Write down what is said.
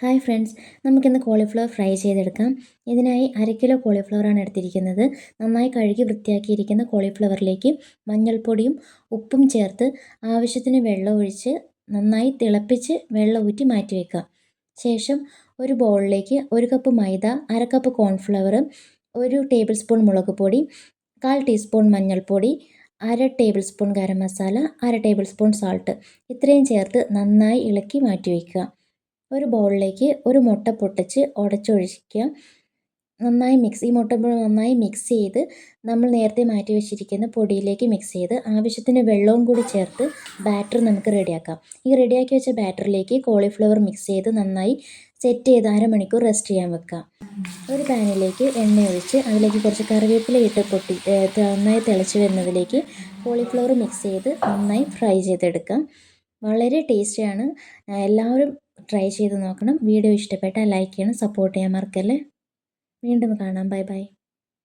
Hi friends നമുക്കിന്ന് cauliflower fry ചെയ്തെടുക്കാം. ഇതിനായി അര കിലോ കോളിഫ്ലവറാണ് എടുത്തിരിക്കുന്നത്. നന്നായി കഴുകി വൃത്തിയാക്കിയിരിക്കുന്ന കോളിഫ്ലവറിലേക്ക് മഞ്ഞൾപ്പൊടിയും ഉപ്പും ചേർത്ത് ആവശ്യത്തിന് വെള്ളം ഒഴിച്ച് നന്നായി തിളപ്പിച്ച് വെള്ളം ഊറ്റി മാറ്റി വയ്ക്കുക ശേഷം ഒരു ബൗളിലേക്ക് ഒരു കപ്പ് മൈദ അര കപ്പ് കോൺഫ്ലവർ ഒരു ടേബിൾ സ്പൂൺ മുളക് പൊടി കാൽ ടീസ്പൂൺ മഞ്ഞൾപ്പൊടി അര ടേബിൾ സ്പൂൺ ഗരം മസാല അര ടേബിൾ സ്പൂൺ സാൾട്ട് ഇത്രയും ചേർത്ത് നന്നായി ഇളക്കി മാറ്റി വയ്ക്കുക ഒരു ബൗളിലേക്ക് ഒരു മുട്ട പൊട്ടിച്ച് ഉടച്ചൊഴിക്കുക. നന്നായി മിക്സ് ഈ മുട്ട നന്നായി മിക്സ് ചെയ്ത് നമ്മൾ നേരത്തെ മാറ്റി വെച്ചിരിക്കുന്ന പൊടിയിലേക്ക് മിക്സ് ചെയ്ത് ആവശ്യത്തിന് വെള്ളവും കൂടി ചേർത്ത് ബാറ്റർ നമുക്ക് റെഡിയാക്കാം. ഈ റെഡിയാക്കി വെച്ച ബാറ്ററിലേക്ക് കോളിഫ്ലവർ മിക്സ് ചെയ്ത് നന്നായി സെറ്റ് ചെയ്ത് അരമണിക്കൂർ റെസ്റ്റ് ചെയ്യാൻ വെക്കാം. ഒരു പാനിലേക്ക് എണ്ണ ഒഴിച്ച് അതിലേക്ക് കുറച്ച് കറിവേപ്പില ഇട്ട് പൊട്ടി നന്നായി തിളച്ച് വരുന്നതിലേക്ക് കോളിഫ്ലവർ മിക്സ് ചെയ്ത് നന്നായി ഫ്രൈ ചെയ്തെടുക്കാം. വളരെ ടേസ്റ്റിയാണ് എല്ലാവരും ട്രൈ ചെയ്ത് നോക്കണം. വീഡിയോ ഇഷ്ടപ്പെട്ടാൽ ലൈക്ക് ചെയ്യണം സപ്പോർട്ട് ചെയ്യാൻ മറക്കല്ലേ. വീണ്ടും കാണാം. Bye bye.